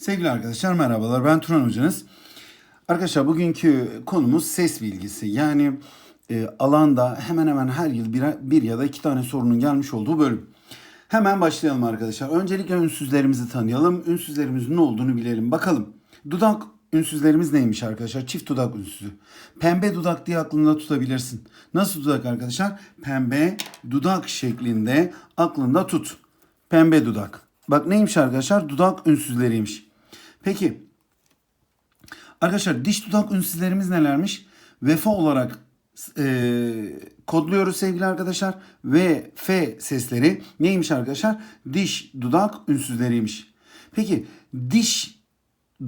Sevgili arkadaşlar merhabalar ben Turan hocanız. Arkadaşlar bugünkü konumuz ses bilgisi. Yani e, alanda hemen hemen her yıl bir, bir ya da iki tane sorunun gelmiş olduğu bölüm. Hemen başlayalım arkadaşlar. Öncelikle ünsüzlerimizi tanıyalım. Ünsüzlerimizin ne olduğunu bilelim. Bakalım dudak ünsüzlerimiz neymiş arkadaşlar? Çift dudak ünsüzü. Pembe dudak diye aklında tutabilirsin. Nasıl dudak arkadaşlar? Pembe dudak şeklinde aklında tut. Pembe dudak. Bak neymiş arkadaşlar? Dudak ünsüzleriymiş. Peki arkadaşlar diş dudak ünsüzlerimiz nelermiş? Vefa olarak e, kodluyoruz sevgili arkadaşlar. V, F sesleri neymiş arkadaşlar? Diş dudak ünsüzleriymiş. Peki diş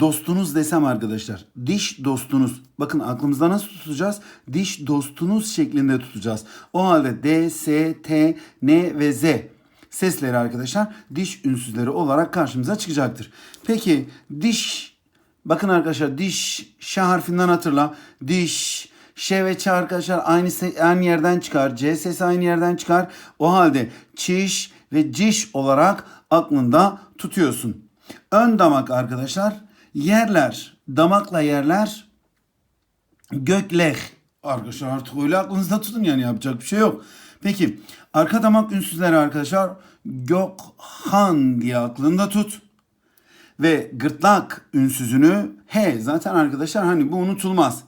dostunuz desem arkadaşlar. Diş dostunuz. Bakın aklımızda nasıl tutacağız? Diş dostunuz şeklinde tutacağız. O halde D, S, T, N ve Z sesleri arkadaşlar diş ünsüzleri olarak karşımıza çıkacaktır. Peki diş bakın arkadaşlar diş ş harfinden hatırla. Diş ş ve ç arkadaşlar aynı aynı yerden çıkar. C sesi aynı yerden çıkar. O halde çiş ve ciş olarak aklında tutuyorsun. Ön damak arkadaşlar yerler damakla yerler gökleh. Arkadaşlar artık öyle aklınızda tutun yani yapacak bir şey yok. Peki arka damak ünsüzleri arkadaşlar Gökhan diye aklında tut. Ve gırtlak ünsüzünü H zaten arkadaşlar hani bu unutulmaz.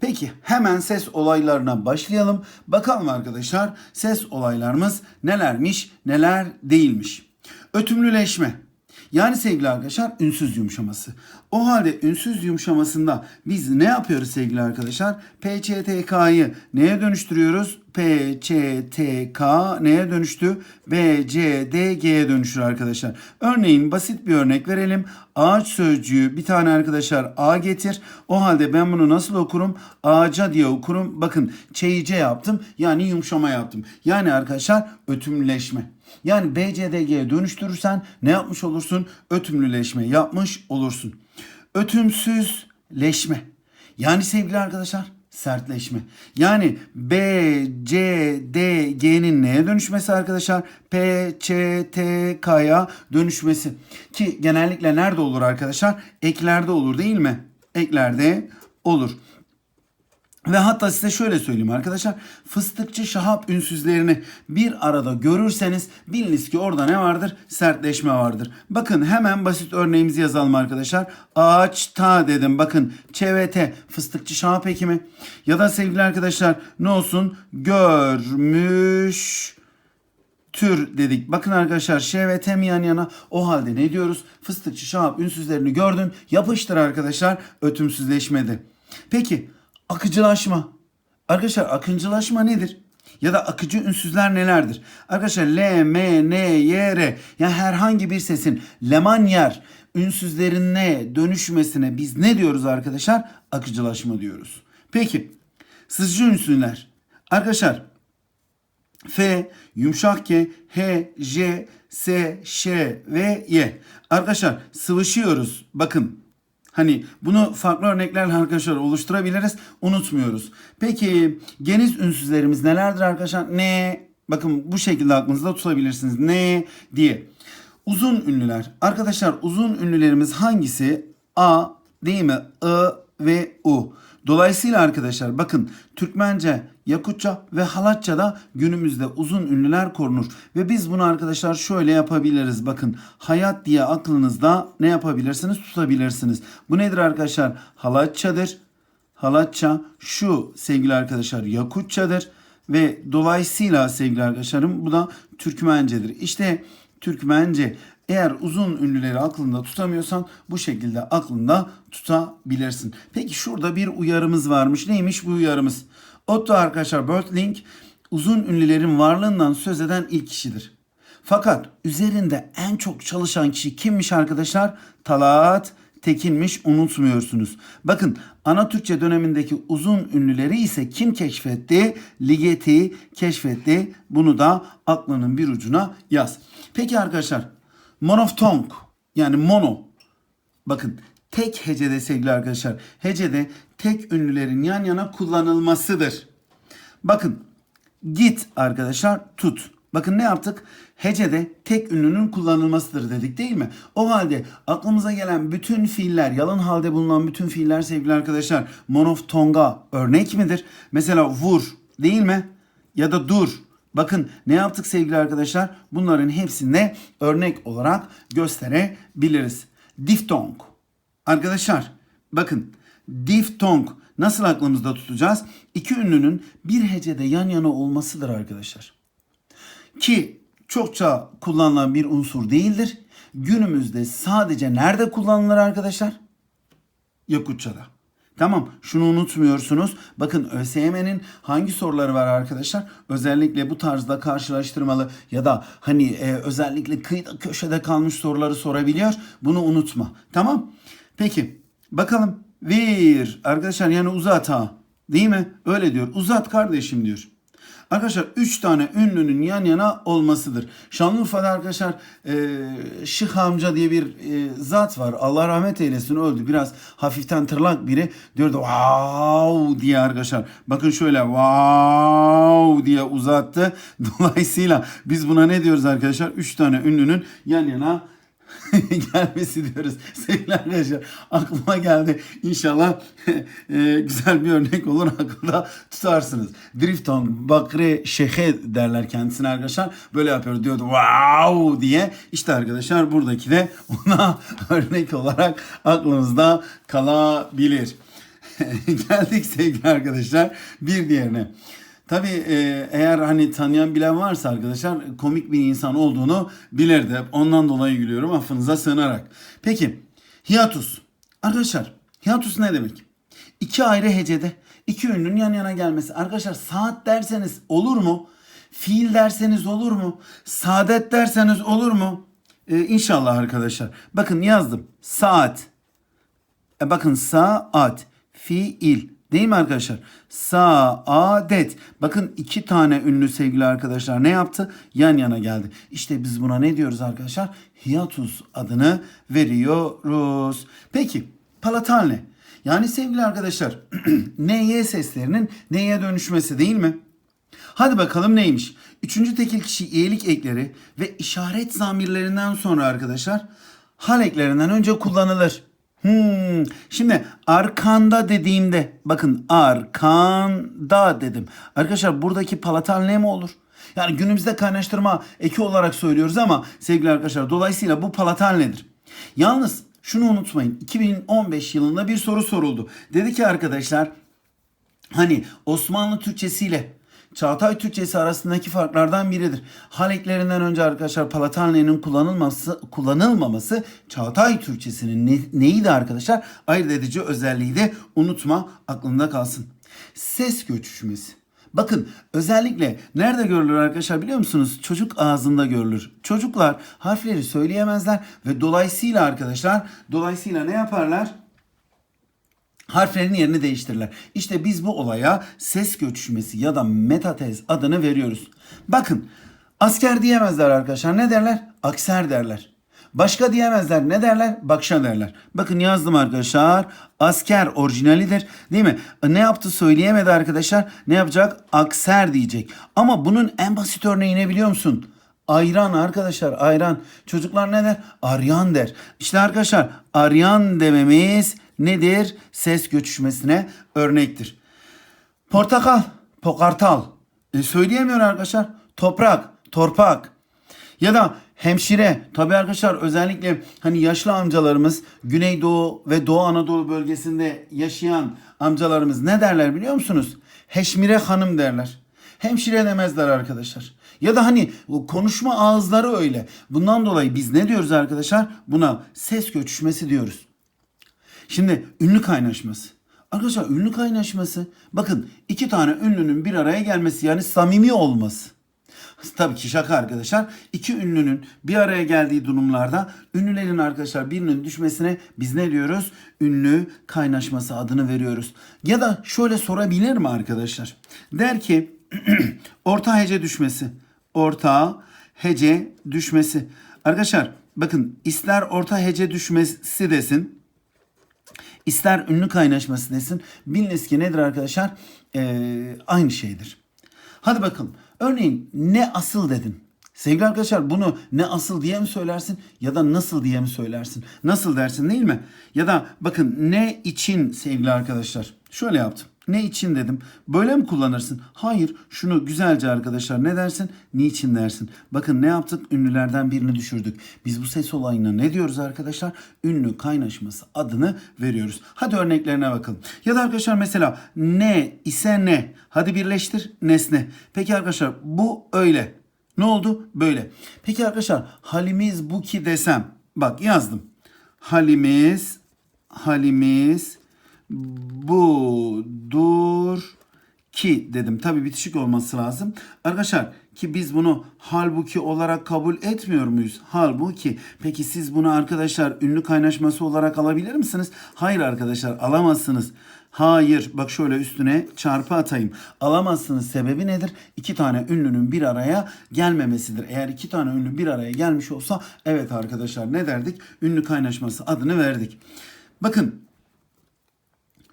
Peki hemen ses olaylarına başlayalım. Bakalım arkadaşlar ses olaylarımız nelermiş neler değilmiş. Ötümlüleşme. Yani sevgili arkadaşlar ünsüz yumuşaması. O halde ünsüz yumuşamasında biz ne yapıyoruz sevgili arkadaşlar? PÇTK'yı neye dönüştürüyoruz? PÇTK neye dönüştü? BCDG'ye dönüşür arkadaşlar. Örneğin basit bir örnek verelim. Ağaç sözcüğü bir tane arkadaşlar A getir. O halde ben bunu nasıl okurum? Ağaca diye okurum. Bakın çeyice yaptım. Yani yumuşama yaptım. Yani arkadaşlar ötümleşme. Yani BCDG'ye dönüştürürsen ne yapmış olursun? Ötümlüleşme yapmış olursun. Ötümsüzleşme. Yani sevgili arkadaşlar sertleşme. Yani B, C, D, G'nin neye dönüşmesi arkadaşlar? P, Ç, T, K'ya dönüşmesi. Ki genellikle nerede olur arkadaşlar? Eklerde olur değil mi? Eklerde olur. Ve hatta size şöyle söyleyeyim arkadaşlar. Fıstıkçı şahap ünsüzlerini bir arada görürseniz biliniz ki orada ne vardır? Sertleşme vardır. Bakın hemen basit örneğimizi yazalım arkadaşlar. Ağaçta dedim. Bakın ÇVT fıstıkçı şahap ekimi. Ya da sevgili arkadaşlar ne olsun? Görmüş tür dedik. Bakın arkadaşlar ş ve t mi yan yana? O halde ne diyoruz? Fıstıkçı şahap ünsüzlerini gördün. Yapıştır arkadaşlar. Ötümsüzleşmedi. Peki akıcılaşma. Arkadaşlar akıncılaşma nedir? Ya da akıcı ünsüzler nelerdir? Arkadaşlar L, M, N, Y, R yani herhangi bir sesin lemanyer ünsüzlerine dönüşmesine biz ne diyoruz arkadaşlar? Akıcılaşma diyoruz. Peki sızıcı ünsüzler. Arkadaşlar F, yumuşak K, H, J, S, Ş ve Y. Arkadaşlar sıvışıyoruz. Bakın Hani bunu farklı örneklerle arkadaşlar oluşturabiliriz. Unutmuyoruz. Peki geniz ünsüzlerimiz nelerdir arkadaşlar? Ne? Bakın bu şekilde aklınızda tutabilirsiniz. Ne diye. Uzun ünlüler. Arkadaşlar uzun ünlülerimiz hangisi? A değil mi? I ve U. Dolayısıyla arkadaşlar bakın Türkmence, Yakutça ve Halatça'da günümüzde uzun ünlüler korunur. Ve biz bunu arkadaşlar şöyle yapabiliriz. Bakın hayat diye aklınızda ne yapabilirsiniz? Tutabilirsiniz. Bu nedir arkadaşlar? Halatçadır. Halatça şu sevgili arkadaşlar Yakutçadır. Ve dolayısıyla sevgili arkadaşlarım bu da Türkmencedir. İşte Türkmence eğer uzun ünlüleri aklında tutamıyorsan bu şekilde aklında tutabilirsin. Peki şurada bir uyarımız varmış. Neymiş bu uyarımız? Otto arkadaşlar Bertling uzun ünlülerin varlığından söz eden ilk kişidir. Fakat üzerinde en çok çalışan kişi kimmiş arkadaşlar? Talat Tekinmiş unutmuyorsunuz. Bakın ana Türkçe dönemindeki uzun ünlüleri ise kim keşfetti? Ligeti keşfetti. Bunu da aklının bir ucuna yaz. Peki arkadaşlar monoftong yani mono bakın tek hecede sevgili arkadaşlar hecede tek ünlülerin yan yana kullanılmasıdır. Bakın git arkadaşlar tut. Bakın ne yaptık? Hecede tek ünlünün kullanılmasıdır dedik değil mi? O halde aklımıza gelen bütün fiiller, yalın halde bulunan bütün fiiller sevgili arkadaşlar monoftonga örnek midir? Mesela vur değil mi? Ya da dur. Bakın ne yaptık sevgili arkadaşlar? Bunların hepsinde örnek olarak gösterebiliriz. Diftong. Arkadaşlar bakın diftong nasıl aklımızda tutacağız? İki ünlünün bir hecede yan yana olmasıdır arkadaşlar. Ki çokça kullanılan bir unsur değildir. Günümüzde sadece nerede kullanılır arkadaşlar? Yakutça'da. Tamam şunu unutmuyorsunuz. Bakın ÖSYM'nin hangi soruları var arkadaşlar? Özellikle bu tarzda karşılaştırmalı ya da hani e, özellikle kıyıda köşede kalmış soruları sorabiliyor. Bunu unutma. Tamam. Peki bakalım. Bir arkadaşlar yani uzat ha. Değil mi? Öyle diyor. Uzat kardeşim diyor. Arkadaşlar 3 tane ünlünün yan yana olmasıdır. Şanlıurfa'da arkadaşlar e, Şık amca diye bir e, zat var. Allah rahmet eylesin öldü. Biraz hafiften tırlak biri. Diyordu wow diye arkadaşlar. Bakın şöyle wow diye uzattı. Dolayısıyla biz buna ne diyoruz arkadaşlar? 3 tane ünlünün yan yana gelmesi diyoruz. Sevgili arkadaşlar aklıma geldi. İnşallah e, güzel bir örnek olur akılda tutarsınız. Drifton Bakre Şehe derler kendisine arkadaşlar. Böyle yapıyor diyordu wow diye. İşte arkadaşlar buradaki de ona örnek olarak aklınızda kalabilir. Geldik sevgili arkadaşlar bir diğerine. Tabii e, eğer hani tanıyan bilen varsa arkadaşlar komik bir insan olduğunu bilirdi. Ondan dolayı gülüyorum affınıza sığınarak. Peki hiatus. Arkadaşlar hiatus ne demek? İki ayrı hecede iki ünlünün yan yana gelmesi. Arkadaşlar saat derseniz olur mu? Fiil derseniz olur mu? Saadet derseniz olur mu? Ee, inşallah arkadaşlar. Bakın yazdım. Saat. E bakın saat. Fiil. Değil mi arkadaşlar? Saadet. Bakın iki tane ünlü sevgili arkadaşlar ne yaptı? Yan yana geldi. İşte biz buna ne diyoruz arkadaşlar? Hiatus adını veriyoruz. Peki palatal ne? Yani sevgili arkadaşlar NY seslerinin N'ye dönüşmesi değil mi? Hadi bakalım neymiş? Üçüncü tekil kişi iyilik ekleri ve işaret zamirlerinden sonra arkadaşlar hal eklerinden önce kullanılır. Hmm. Şimdi arkanda dediğimde bakın arkanda dedim. Arkadaşlar buradaki palatal ne mi olur? Yani günümüzde kaynaştırma eki olarak söylüyoruz ama sevgili arkadaşlar dolayısıyla bu palatal nedir? Yalnız şunu unutmayın 2015 yılında bir soru soruldu. Dedi ki arkadaşlar hani Osmanlı Türkçesiyle Çağatay Türkçesi arasındaki farklardan biridir. Hal eklerinden önce arkadaşlar palatal ne'nin kullanılması, kullanılmaması Çağatay Türkçesinin ne, neydi arkadaşlar? Ayırt edici özelliği de unutma aklında kalsın. Ses göçüşmesi. Bakın özellikle nerede görülür arkadaşlar biliyor musunuz? Çocuk ağzında görülür. Çocuklar harfleri söyleyemezler ve dolayısıyla arkadaşlar dolayısıyla ne yaparlar? Harflerin yerini değiştirirler. İşte biz bu olaya ses göçüşmesi ya da metatez adını veriyoruz. Bakın asker diyemezler arkadaşlar. Ne derler? Akser derler. Başka diyemezler. Ne derler? Bakşa derler. Bakın yazdım arkadaşlar. Asker orijinalidir. Değil mi? Ne yaptı söyleyemedi arkadaşlar. Ne yapacak? Akser diyecek. Ama bunun en basit örneği ne biliyor musun? Ayran arkadaşlar ayran. Çocuklar ne der? Aryan der. İşte arkadaşlar aryan dememiz nedir? Ses göçüşmesine örnektir. Portakal, pokartal. E, söyleyemiyor arkadaşlar. Toprak, torpak. Ya da hemşire. Tabi arkadaşlar özellikle hani yaşlı amcalarımız Güneydoğu ve Doğu Anadolu bölgesinde yaşayan amcalarımız ne derler biliyor musunuz? Heşmire hanım derler. Hemşire demezler arkadaşlar. Ya da hani konuşma ağızları öyle. Bundan dolayı biz ne diyoruz arkadaşlar? Buna ses göçüşmesi diyoruz. Şimdi ünlü kaynaşması. Arkadaşlar ünlü kaynaşması bakın iki tane ünlünün bir araya gelmesi yani samimi olması. Tabii ki şaka arkadaşlar. İki ünlünün bir araya geldiği durumlarda ünlülerin arkadaşlar birinin düşmesine biz ne diyoruz? Ünlü kaynaşması adını veriyoruz. Ya da şöyle sorabilir mi arkadaşlar? Der ki orta hece düşmesi. Orta hece düşmesi. Arkadaşlar bakın ister orta hece düşmesi desin ister ünlü kaynaşması desin. Biliniz ki nedir arkadaşlar? Ee, aynı şeydir. Hadi bakalım. Örneğin ne asıl dedin. Sevgili arkadaşlar bunu ne asıl diye mi söylersin ya da nasıl diye mi söylersin? Nasıl dersin değil mi? Ya da bakın ne için sevgili arkadaşlar? Şöyle yaptım. Ne için dedim. Böyle mi kullanırsın? Hayır. Şunu güzelce arkadaşlar ne dersin? Niçin dersin? Bakın ne yaptık? Ünlülerden birini düşürdük. Biz bu ses olayına ne diyoruz arkadaşlar? Ünlü kaynaşması adını veriyoruz. Hadi örneklerine bakalım. Ya da arkadaşlar mesela ne ise ne. Hadi birleştir nesne. Peki arkadaşlar bu öyle. Ne oldu? Böyle. Peki arkadaşlar halimiz bu ki desem. Bak yazdım. Halimiz halimiz budur ki dedim. Tabii bitişik olması lazım. Arkadaşlar ki biz bunu halbuki olarak kabul etmiyor muyuz? Halbuki. Peki siz bunu arkadaşlar ünlü kaynaşması olarak alabilir misiniz? Hayır arkadaşlar alamazsınız. Hayır. Bak şöyle üstüne çarpı atayım. Alamazsınız. Sebebi nedir? İki tane ünlünün bir araya gelmemesidir. Eğer iki tane ünlü bir araya gelmiş olsa evet arkadaşlar ne derdik? Ünlü kaynaşması adını verdik. Bakın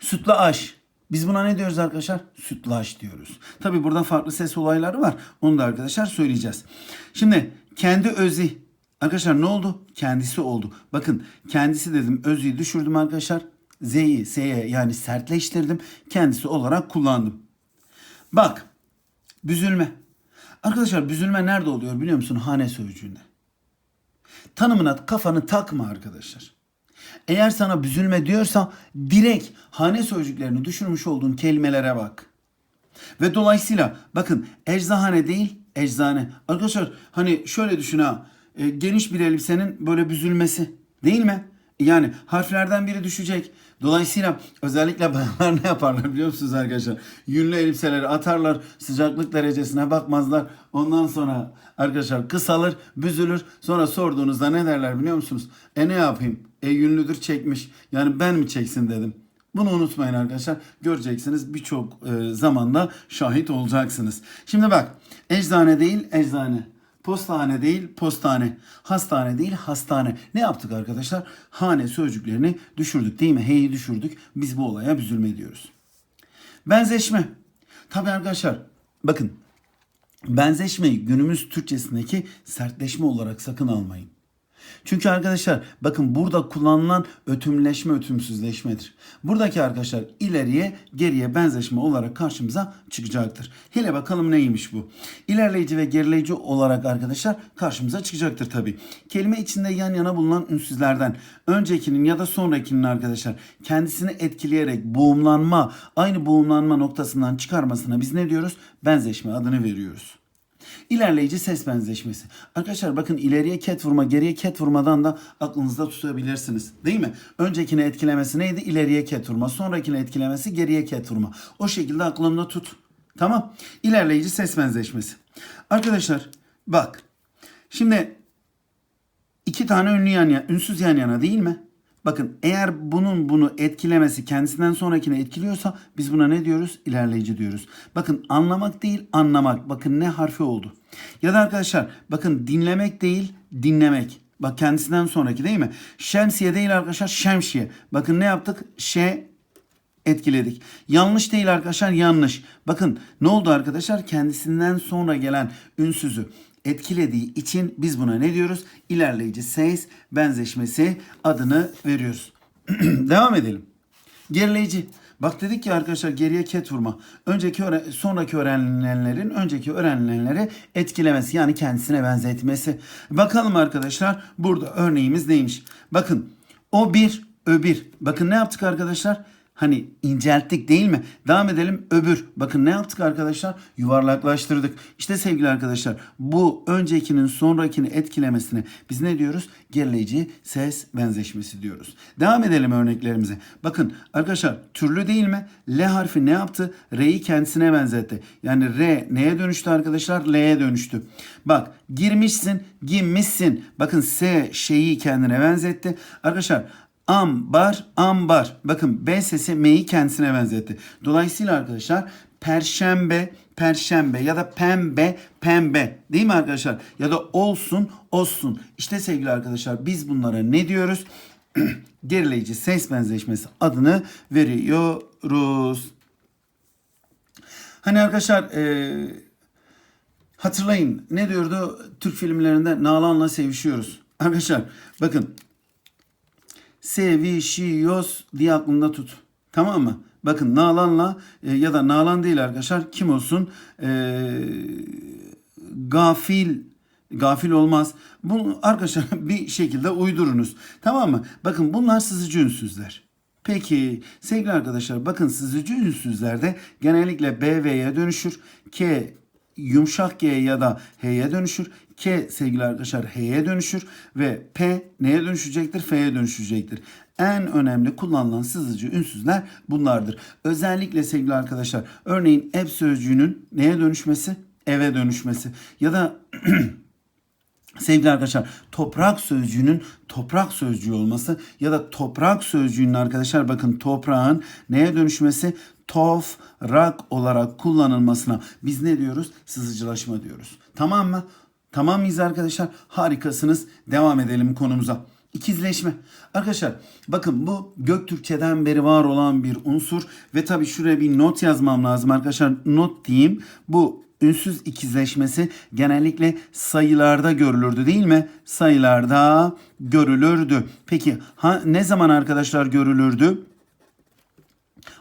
Sütlü aş. Biz buna ne diyoruz arkadaşlar? Sütlü aş diyoruz. Tabi burada farklı ses olayları var. Onu da arkadaşlar söyleyeceğiz. Şimdi kendi özi. Arkadaşlar ne oldu? Kendisi oldu. Bakın kendisi dedim özüyü düşürdüm arkadaşlar. Z'yi S'ye yani sertleştirdim. Kendisi olarak kullandım. Bak büzülme. Arkadaşlar büzülme nerede oluyor biliyor musun? Hane sözcüğünde. Tanımına kafanı takma arkadaşlar. Eğer sana büzülme diyorsa direkt hane sözcüklerini düşürmüş olduğun kelimelere bak. Ve dolayısıyla bakın eczahane değil eczane. Arkadaşlar hani şöyle düşün ha e, geniş bir elbisenin böyle büzülmesi değil mi? Yani harflerden biri düşecek. Dolayısıyla özellikle bayanlar ne yaparlar biliyor musunuz arkadaşlar? Yünlü elbiseleri atarlar, sıcaklık derecesine bakmazlar. Ondan sonra arkadaşlar kısalır, büzülür. Sonra sorduğunuzda ne derler biliyor musunuz? E ne yapayım? E yünlüdür çekmiş. Yani ben mi çeksin dedim. Bunu unutmayın arkadaşlar. Göreceksiniz birçok e, zamanda şahit olacaksınız. Şimdi bak eczane değil eczane. Postane değil postane. Hastane değil hastane. Ne yaptık arkadaşlar? Hane sözcüklerini düşürdük değil mi? H'yi düşürdük. Biz bu olaya büzülme diyoruz. Benzeşme. Tabii arkadaşlar bakın benzeşmeyi günümüz Türkçesindeki sertleşme olarak sakın almayın. Çünkü arkadaşlar bakın burada kullanılan ötümleşme ötümsüzleşmedir. Buradaki arkadaşlar ileriye geriye benzeşme olarak karşımıza çıkacaktır. Hele bakalım neymiş bu? İlerleyici ve gerileyici olarak arkadaşlar karşımıza çıkacaktır tabi. Kelime içinde yan yana bulunan ünsüzlerden öncekinin ya da sonrakinin arkadaşlar kendisini etkileyerek boğumlanma aynı boğumlanma noktasından çıkarmasına biz ne diyoruz? Benzeşme adını veriyoruz. İlerleyici ses benzeşmesi. Arkadaşlar bakın ileriye ket vurma, geriye ket vurmadan da aklınızda tutabilirsiniz. Değil mi? Öncekine etkilemesi neydi? İleriye ket vurma. Sonrakine etkilemesi geriye ket vurma. O şekilde aklında tut. Tamam. İlerleyici ses benzeşmesi. Arkadaşlar bak. Şimdi iki tane ünlü yan yana, ünsüz yan yana değil mi? Bakın eğer bunun bunu etkilemesi kendisinden sonrakine etkiliyorsa biz buna ne diyoruz? İlerleyici diyoruz. Bakın anlamak değil anlamak. Bakın ne harfi oldu. Ya da arkadaşlar bakın dinlemek değil dinlemek. Bak kendisinden sonraki değil mi? Şemsiye değil arkadaşlar şemsiye. Bakın ne yaptık? Şe etkiledik. Yanlış değil arkadaşlar yanlış. Bakın ne oldu arkadaşlar? Kendisinden sonra gelen ünsüzü etkilediği için biz buna ne diyoruz? İlerleyici ses benzeşmesi adını veriyoruz. Devam edelim. Gerileyici. Bak dedik ki arkadaşlar geriye ket vurma. Önceki öğren sonraki öğrenilenlerin önceki öğrenilenleri etkilemesi yani kendisine benzetmesi. Bakalım arkadaşlar burada örneğimiz neymiş? Bakın o bir öbür. Bakın ne yaptık arkadaşlar? Hani incelttik değil mi? Devam edelim öbür. Bakın ne yaptık arkadaşlar? Yuvarlaklaştırdık. İşte sevgili arkadaşlar bu öncekinin sonrakini etkilemesine biz ne diyoruz? Gerileyici ses benzeşmesi diyoruz. Devam edelim örneklerimize. Bakın arkadaşlar türlü değil mi? L harfi ne yaptı? R'yi kendisine benzetti. Yani R neye dönüştü arkadaşlar? L'ye dönüştü. Bak girmişsin, giymişsin. Bakın S şeyi kendine benzetti. Arkadaşlar Ambar, ambar. Bakın B sesi M'yi kendisine benzetti. Dolayısıyla arkadaşlar perşembe, perşembe ya da pembe, pembe. Değil mi arkadaşlar? Ya da olsun, olsun. İşte sevgili arkadaşlar biz bunlara ne diyoruz? Gerileyici ses benzeşmesi adını veriyoruz. Hani arkadaşlar e, Hatırlayın ne diyordu Türk filmlerinde Nalan'la sevişiyoruz. Arkadaşlar bakın sevişiyoruz diye aklında tut. Tamam mı? Bakın Nalan'la e, ya da Nalan değil arkadaşlar kim olsun E, gafil gafil olmaz. Bunu arkadaşlar bir şekilde uydurunuz. Tamam mı? Bakın bunlar sızıcı ünsüzler. Peki sevgili arkadaşlar bakın sızıcı ünsüzlerde genellikle B V'ye dönüşür. K yumuşak G ya da H'ye dönüşür. K sevgili arkadaşlar H'ye dönüşür ve P neye dönüşecektir? F'ye dönüşecektir. En önemli kullanılan sızıcı ünsüzler bunlardır. Özellikle sevgili arkadaşlar örneğin ev sözcüğünün neye dönüşmesi? Eve dönüşmesi ya da Sevgili arkadaşlar toprak sözcüğünün toprak sözcüğü olması ya da toprak sözcüğünün arkadaşlar bakın toprağın neye dönüşmesi tofrak olarak kullanılmasına biz ne diyoruz? Sızıcılaşma diyoruz. Tamam mı? Tamam mıyız arkadaşlar? Harikasınız. Devam edelim konumuza. İkizleşme. Arkadaşlar bakın bu Göktürkçeden beri var olan bir unsur ve tabii şuraya bir not yazmam lazım arkadaşlar. Not diyeyim. Bu ünsüz ikizleşmesi genellikle sayılarda görülürdü değil mi? Sayılarda görülürdü. Peki ha, ne zaman arkadaşlar görülürdü?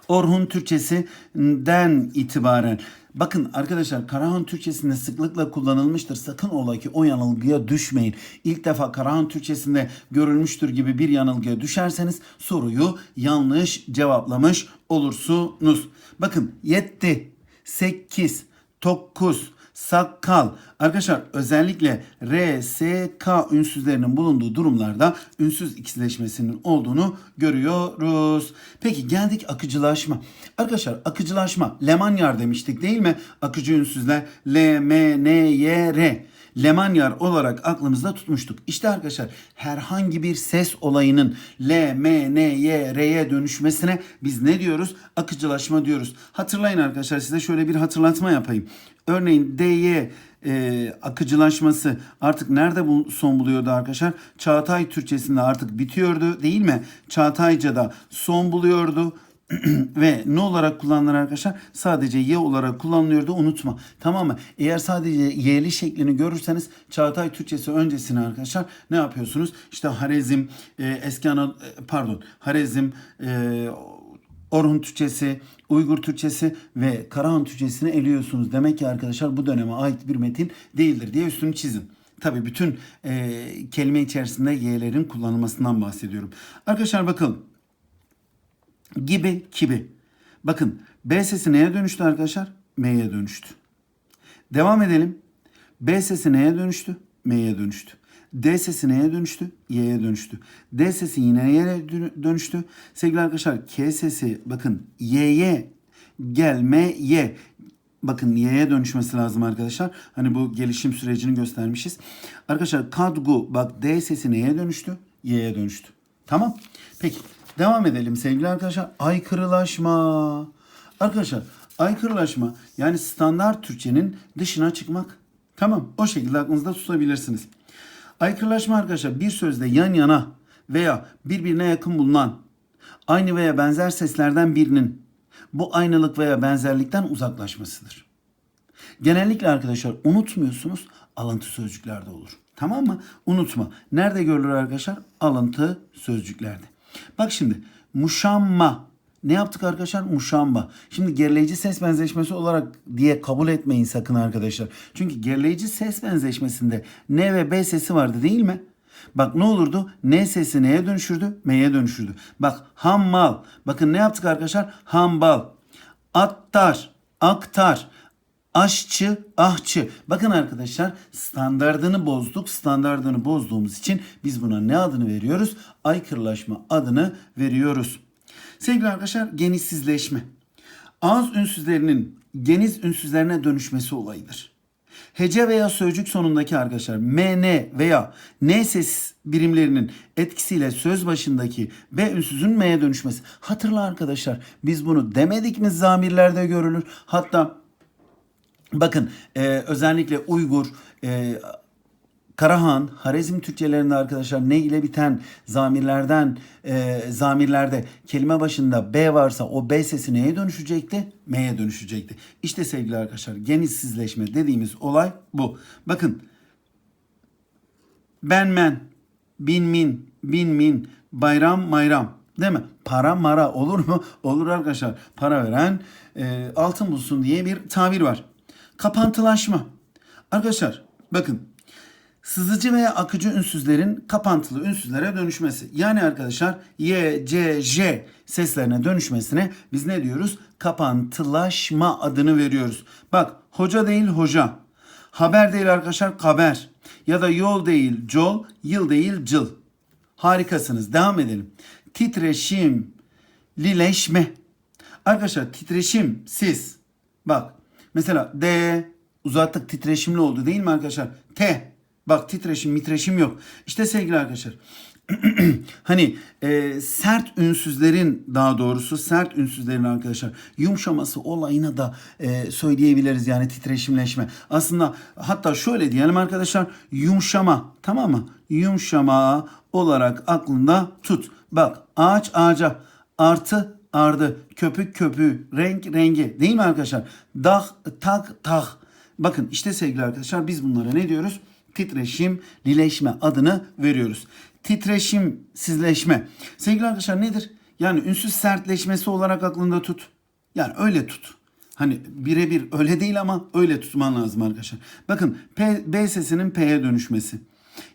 Orhun Türkçesinden itibaren. Bakın arkadaşlar Karahan Türkçesinde sıklıkla kullanılmıştır. Sakın ola ki o yanılgıya düşmeyin. İlk defa Karahan Türkçesinde görülmüştür gibi bir yanılgıya düşerseniz soruyu yanlış cevaplamış olursunuz. Bakın yetti, sekiz, dokuz, sakal. Arkadaşlar özellikle R, S, K ünsüzlerinin bulunduğu durumlarda ünsüz ikizleşmesinin olduğunu görüyoruz. Peki geldik akıcılaşma. Arkadaşlar akıcılaşma Lemanyar demiştik değil mi? Akıcı ünsüzler L, M, N, Y, R. Lemanyar olarak aklımızda tutmuştuk. İşte arkadaşlar herhangi bir ses olayının L, M, N, Y, R'ye dönüşmesine biz ne diyoruz? Akıcılaşma diyoruz. Hatırlayın arkadaşlar size şöyle bir hatırlatma yapayım. Örneğin DY e, akıcılaşması artık nerede bu son buluyordu arkadaşlar? Çağatay Türkçesinde artık bitiyordu değil mi? Çağatayca'da son buluyordu. ve ne olarak kullanılır arkadaşlar? Sadece y olarak kullanılıyordu unutma. Tamam mı? Eğer sadece y'li şeklini görürseniz Çağatay Türkçesi öncesine arkadaşlar ne yapıyorsunuz? İşte Harezm, e, eski Anadolu, pardon Harezm, e, Orhun Türkçesi, Uygur Türkçesi ve Karahan Türkçesini eliyorsunuz. Demek ki arkadaşlar bu döneme ait bir metin değildir diye üstünü çizin. Tabi bütün e, kelime içerisinde y'lerin kullanılmasından bahsediyorum. Arkadaşlar bakın gibi kibi. Bakın B sesi neye dönüştü arkadaşlar? M'ye dönüştü. Devam edelim. B sesi neye dönüştü? M'ye dönüştü. D sesi neye dönüştü? Y'ye dönüştü. D sesi yine Y'ye dönüştü. Sevgili arkadaşlar K sesi bakın Y'ye gelmeye bakın Y'ye dönüşmesi lazım arkadaşlar. Hani bu gelişim sürecini göstermişiz. Arkadaşlar kadgu bak D sesi neye dönüştü? Y'ye dönüştü. Tamam. Peki devam edelim sevgili arkadaşlar. Aykırılaşma. Arkadaşlar aykırılaşma yani standart Türkçenin dışına çıkmak. Tamam o şekilde aklınızda tutabilirsiniz. Aykırılaşma arkadaşlar bir sözde yan yana veya birbirine yakın bulunan aynı veya benzer seslerden birinin bu aynılık veya benzerlikten uzaklaşmasıdır. Genellikle arkadaşlar unutmuyorsunuz alıntı sözcüklerde olur. Tamam mı? Unutma. Nerede görülür arkadaşlar? Alıntı sözcüklerde. Bak şimdi muşamma ne yaptık arkadaşlar? Muşamba. Şimdi gerileyici ses benzeşmesi olarak diye kabul etmeyin sakın arkadaşlar. Çünkü gerileyici ses benzeşmesinde N ve B sesi vardı değil mi? Bak ne olurdu? N sesi neye dönüşürdü? M'ye dönüşürdü. Bak hammal. Bakın ne yaptık arkadaşlar? Hambal. Attar. Aktar. Aşçı, ahçı. Bakın arkadaşlar standardını bozduk. Standardını bozduğumuz için biz buna ne adını veriyoruz? Aykırılaşma adını veriyoruz. Sevgili arkadaşlar genişsizleşme. Ağız ünsüzlerinin geniz ünsüzlerine dönüşmesi olayıdır. Hece veya sözcük sonundaki arkadaşlar MN veya N ses birimlerinin etkisiyle söz başındaki B ünsüzün M'ye dönüşmesi. Hatırla arkadaşlar biz bunu demedik mi zamirlerde görülür. Hatta bakın e, özellikle Uygur e, Karahan, Harezm Türkçelerinde arkadaşlar ne ile biten zamirlerden, e, zamirlerde kelime başında B varsa o B sesi neye dönüşecekti? M'ye dönüşecekti. İşte sevgili arkadaşlar genişsizleşme dediğimiz olay bu. Bakın ben men, bin min, bin min, bayram mayram. Değil mi? Para mara olur mu? Olur arkadaşlar. Para veren e, altın bulsun diye bir tabir var. Kapantılaşma. Arkadaşlar bakın sızıcı veya akıcı ünsüzlerin kapantılı ünsüzlere dönüşmesi. Yani arkadaşlar Y, C, J seslerine dönüşmesine biz ne diyoruz? Kapantılaşma adını veriyoruz. Bak hoca değil hoca. Haber değil arkadaşlar haber. Ya da yol değil col, yıl değil cıl. Harikasınız. Devam edelim. Titreşim, lileşme. Arkadaşlar titreşim, siz. Bak mesela D uzattık titreşimli oldu değil mi arkadaşlar? T. Bak titreşim, mitreşim yok. İşte sevgili arkadaşlar. hani e, sert ünsüzlerin daha doğrusu sert ünsüzlerin arkadaşlar yumuşaması olayına da e, söyleyebiliriz yani titreşimleşme. Aslında hatta şöyle diyelim arkadaşlar yumuşama tamam mı? Yumuşama olarak aklında tut. Bak ağaç ağaca artı ardı köpük köpüğü renk rengi değil mi arkadaşlar? Dah tak tak. Bakın işte sevgili arkadaşlar biz bunlara ne diyoruz? Titreşim, lileşme adını veriyoruz. Titreşim, sizleşme. Sevgili arkadaşlar nedir? Yani ünsüz sertleşmesi olarak aklında tut. Yani öyle tut. Hani birebir öyle değil ama öyle tutman lazım arkadaşlar. Bakın P, B sesinin P'ye dönüşmesi.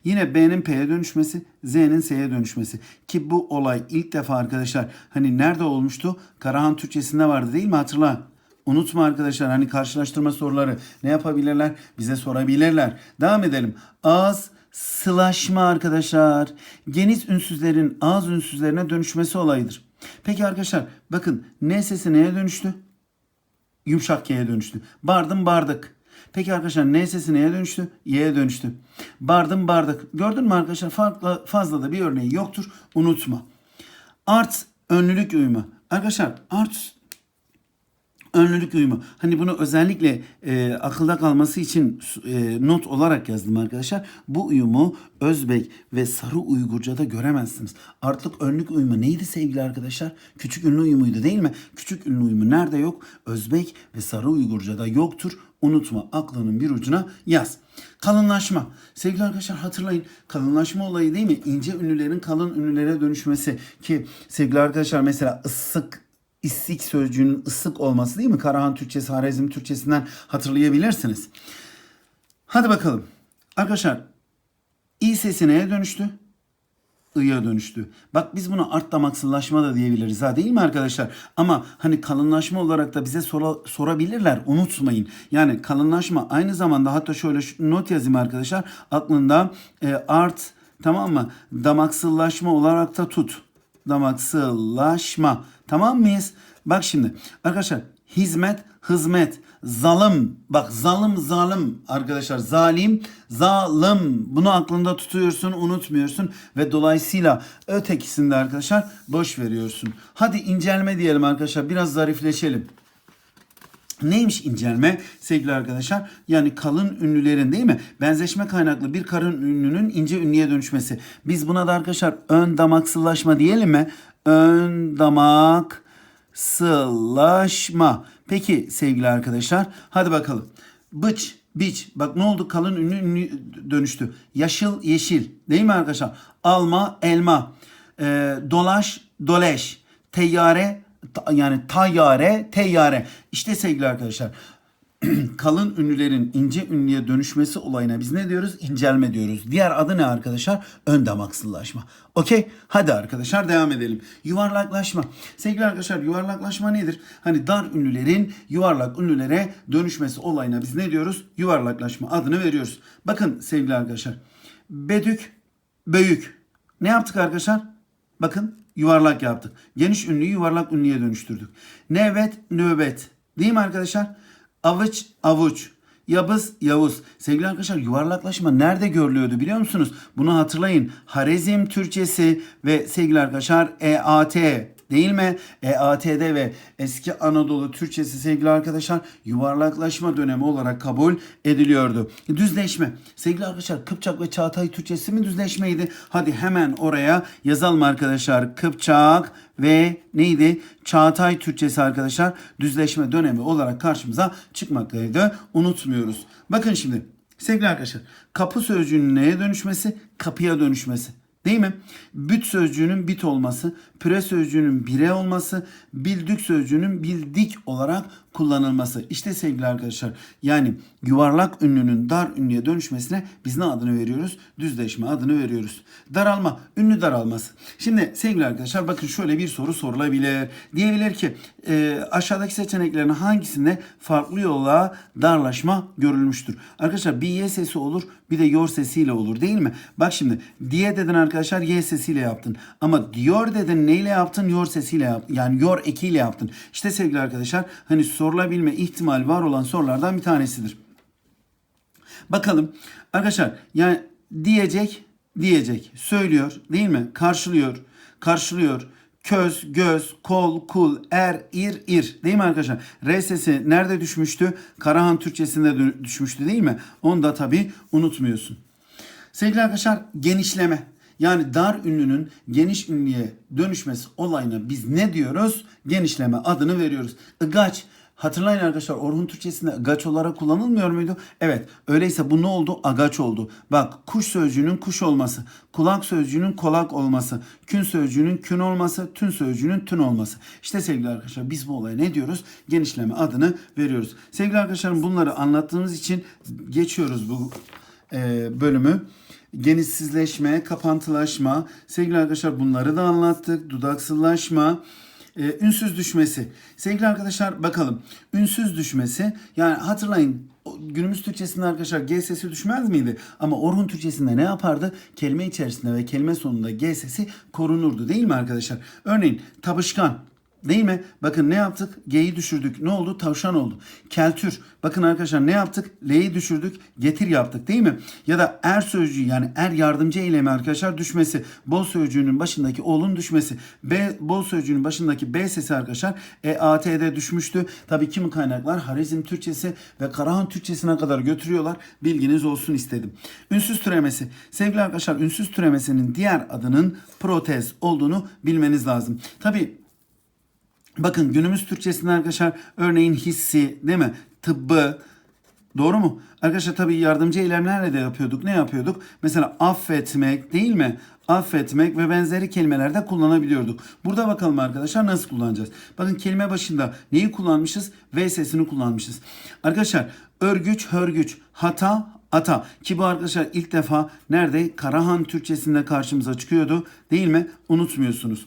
Yine B'nin P'ye dönüşmesi, Z'nin S'ye dönüşmesi. Ki bu olay ilk defa arkadaşlar hani nerede olmuştu? Karahan Türkçesinde vardı değil mi? Hatırla. Unutma arkadaşlar hani karşılaştırma soruları ne yapabilirler? Bize sorabilirler. Devam edelim. Ağız sılaşma arkadaşlar. Geniz ünsüzlerin ağız ünsüzlerine dönüşmesi olayıdır. Peki arkadaşlar bakın ne sesi neye dönüştü? Yumuşak K'ye dönüştü. Bardım bardık. Peki arkadaşlar ne sesi neye dönüştü? Y'ye dönüştü. Bardım bardık. Gördün mü arkadaşlar? Farklı fazla da bir örneği yoktur. Unutma. Art önlülük uyumu. Arkadaşlar art önlülük uyumu. Hani bunu özellikle e, akılda kalması için e, not olarak yazdım arkadaşlar. Bu uyumu Özbek ve Sarı Uygurca'da göremezsiniz. Artık önlük uyumu neydi sevgili arkadaşlar? Küçük ünlü uyumuydu değil mi? Küçük ünlü uyumu nerede yok? Özbek ve Sarı Uygurca'da yoktur. Unutma aklının bir ucuna yaz. Kalınlaşma. Sevgili arkadaşlar hatırlayın kalınlaşma olayı değil mi? İnce ünlülerin kalın ünlülere dönüşmesi ki sevgili arkadaşlar mesela ısık istik sözcüğünün ısık olması değil mi? Karahan Türkçesi, Harezm Türkçesinden hatırlayabilirsiniz. Hadi bakalım. Arkadaşlar i sesi neye dönüştü? I'ya dönüştü. Bak biz buna art damaksızlaşma da diyebiliriz ha değil mi arkadaşlar? Ama hani kalınlaşma olarak da bize sora, sorabilirler unutmayın. Yani kalınlaşma aynı zamanda hatta şöyle şu not yazayım arkadaşlar. Aklında e, art tamam mı? Damaksızlaşma olarak da tut. Damaksızlaşma. Tamam mıyız? Bak şimdi arkadaşlar hizmet, hizmet, zalim. Bak zalim, zalim arkadaşlar. Zalim, zalim. Bunu aklında tutuyorsun, unutmuyorsun ve dolayısıyla ötekisinde arkadaşlar boş veriyorsun. Hadi incelme diyelim arkadaşlar. Biraz zarifleşelim. Neymiş incelme sevgili arkadaşlar? Yani kalın ünlülerin değil mi? Benzeşme kaynaklı bir karın ünlünün ince ünlüye dönüşmesi. Biz buna da arkadaşlar ön damaksızlaşma diyelim mi? Ön damak sılaşma. Peki sevgili arkadaşlar hadi bakalım. Bıç, biç. Bak ne oldu kalın ünlü ünlü dönüştü. Yaşıl, yeşil. Değil mi arkadaşlar? Alma, elma. Ee, dolaş, doleş. Teyyare, yani tayyare, teyyare. İşte sevgili arkadaşlar kalın ünlülerin ince ünlüye dönüşmesi olayına biz ne diyoruz? İncelme diyoruz. Diğer adı ne arkadaşlar? Ön damaksızlaşma. Okey? Hadi arkadaşlar devam edelim. Yuvarlaklaşma. Sevgili arkadaşlar yuvarlaklaşma nedir? Hani dar ünlülerin yuvarlak ünlülere dönüşmesi olayına biz ne diyoruz? Yuvarlaklaşma adını veriyoruz. Bakın sevgili arkadaşlar. Bedük, büyük. Ne yaptık arkadaşlar? Bakın yuvarlak yaptık. Geniş ünlüyü yuvarlak ünlüye dönüştürdük. Nevet, nöbet. Değil mi arkadaşlar? Avuç, avuç. Yabız, Yavuz. Sevgili arkadaşlar yuvarlaklaşma nerede görülüyordu biliyor musunuz? Bunu hatırlayın. Harezm Türkçesi ve sevgili arkadaşlar EAT Değil mi? EAT'de ve eski Anadolu Türkçesi sevgili arkadaşlar yuvarlaklaşma dönemi olarak kabul ediliyordu. Düzleşme. Sevgili arkadaşlar Kıpçak ve Çağatay Türkçesi mi düzleşmeydi? Hadi hemen oraya yazalım arkadaşlar. Kıpçak ve neydi? Çağatay Türkçesi arkadaşlar düzleşme dönemi olarak karşımıza çıkmaktaydı. Unutmuyoruz. Bakın şimdi sevgili arkadaşlar kapı sözcüğünün neye dönüşmesi? Kapıya dönüşmesi. Değil mi? Büt sözcüğünün bit olması, püre sözcüğünün bire olması, bildük sözcüğünün bildik olarak kullanılması. İşte sevgili arkadaşlar yani yuvarlak ünlünün dar ünlüye dönüşmesine biz ne adını veriyoruz? Düzleşme adını veriyoruz. Daralma, ünlü daralması. Şimdi sevgili arkadaşlar bakın şöyle bir soru sorulabilir. Diyebilir ki e, aşağıdaki seçeneklerin hangisinde farklı yolla darlaşma görülmüştür? Arkadaşlar bir y sesi olur bir de yor sesiyle olur değil mi? Bak şimdi diye dedin arkadaşlar y sesiyle yaptın. Ama diyor dedin neyle yaptın? Yor sesiyle yaptın. Yani yor ekiyle yaptın. İşte sevgili arkadaşlar hani sorulabilme ihtimali var olan sorulardan bir tanesidir. Bakalım arkadaşlar yani diyecek diyecek söylüyor değil mi? Karşılıyor karşılıyor köz, göz, kol, kul, er, ir, ir. Değil mi arkadaşlar? R sesi nerede düşmüştü? Karahan Türkçesinde düşmüştü değil mi? Onu da tabii unutmuyorsun. Sevgili arkadaşlar genişleme. Yani dar ünlünün geniş ünlüye dönüşmesi olayına biz ne diyoruz? Genişleme adını veriyoruz. Igaç. Hatırlayın arkadaşlar Orhun Türkçesinde agaç olarak kullanılmıyor muydu? Evet. Öyleyse bu ne oldu? Agaç oldu. Bak kuş sözcüğünün kuş olması, kulak sözcüğünün kolak olması, kün sözcüğünün kün olması, tün sözcüğünün tün olması. İşte sevgili arkadaşlar biz bu olaya ne diyoruz? Genişleme adını veriyoruz. Sevgili arkadaşlarım bunları anlattığımız için geçiyoruz bu e, bölümü. Genişsizleşme, kapantılaşma. Sevgili arkadaşlar bunları da anlattık. Dudaksızlaşma. Ee, ünsüz düşmesi. Sevgili arkadaşlar bakalım. Ünsüz düşmesi yani hatırlayın günümüz Türkçesinde arkadaşlar G sesi düşmez miydi? Ama Orhun Türkçesinde ne yapardı? Kelime içerisinde ve kelime sonunda G sesi korunurdu değil mi arkadaşlar? Örneğin tabışkan Değil mi? Bakın ne yaptık? G'yi düşürdük. Ne oldu? Tavşan oldu. Keltür. Bakın arkadaşlar ne yaptık? L'yi düşürdük. Getir yaptık değil mi? Ya da er sözcüğü yani er yardımcı eylemi arkadaşlar düşmesi. Bol sözcüğünün başındaki olun düşmesi. B bol sözcüğünün başındaki B sesi arkadaşlar EAT'de düşmüştü. Tabii kimi kaynaklar Harizm Türkçesi ve Karahan Türkçesine kadar götürüyorlar. Bilginiz olsun istedim. Ünsüz türemesi. Sevgili arkadaşlar ünsüz türemesinin diğer adının protez olduğunu bilmeniz lazım. Tabii Bakın günümüz Türkçesinde arkadaşlar örneğin hissi değil mi? Tıbbı doğru mu? Arkadaşlar tabii yardımcı eylemlerle de yapıyorduk. Ne yapıyorduk? Mesela affetmek değil mi? Affetmek ve benzeri kelimelerde kullanabiliyorduk. Burada bakalım arkadaşlar nasıl kullanacağız? Bakın kelime başında neyi kullanmışız? V sesini kullanmışız. Arkadaşlar örgüç, hörgüç, hata, ata. Ki bu arkadaşlar ilk defa nerede? Karahan Türkçesinde karşımıza çıkıyordu. Değil mi? Unutmuyorsunuz.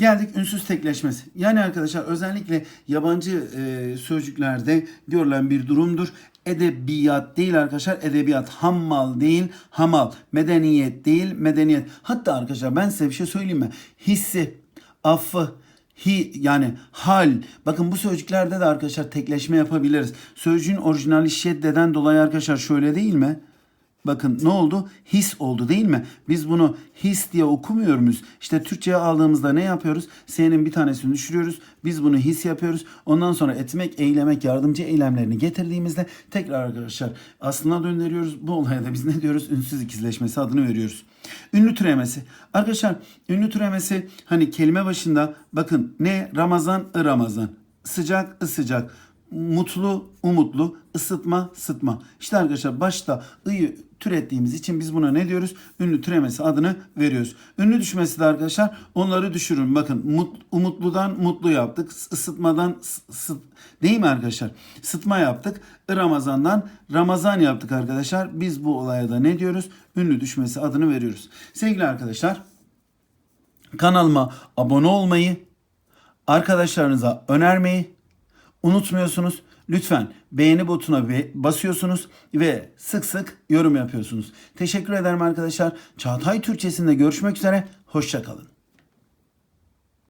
Geldik ünsüz tekleşmesi. Yani arkadaşlar özellikle yabancı e, sözcüklerde görülen bir durumdur. Edebiyat değil arkadaşlar. Edebiyat hammal değil hamal. Medeniyet değil medeniyet. Hatta arkadaşlar ben size bir şey söyleyeyim mi? Hissi, affı, hi yani hal. Bakın bu sözcüklerde de arkadaşlar tekleşme yapabiliriz. Sözcüğün orijinali şeddeden dolayı arkadaşlar şöyle değil mi? Bakın ne oldu? His oldu değil mi? Biz bunu his diye okumuyor muyuz? İşte Türkçe'ye aldığımızda ne yapıyoruz? S'nin bir tanesini düşürüyoruz. Biz bunu his yapıyoruz. Ondan sonra etmek, eylemek, yardımcı eylemlerini getirdiğimizde tekrar arkadaşlar aslına döndürüyoruz. Bu olaya da biz ne diyoruz? Ünsüz ikizleşmesi adını veriyoruz. Ünlü türemesi. Arkadaşlar ünlü türemesi hani kelime başında bakın ne? Ramazan, Ramazan. Sıcak, ısıcak mutlu, umutlu, ısıtma, sıtma. İşte arkadaşlar başta ı'yı türettiğimiz için biz buna ne diyoruz? Ünlü türemesi adını veriyoruz. Ünlü düşmesi de arkadaşlar onları düşürün. Bakın mut, umutludan mutlu yaptık. Isıtmadan sıt, değil mi arkadaşlar? Sıtma yaptık. Ramazan'dan Ramazan yaptık arkadaşlar. Biz bu olaya da ne diyoruz? Ünlü düşmesi adını veriyoruz. Sevgili arkadaşlar kanalıma abone olmayı, arkadaşlarınıza önermeyi unutmuyorsunuz. Lütfen beğeni butonuna basıyorsunuz ve sık sık yorum yapıyorsunuz. Teşekkür ederim arkadaşlar. Çağatay Türkçesinde görüşmek üzere. Hoşçakalın.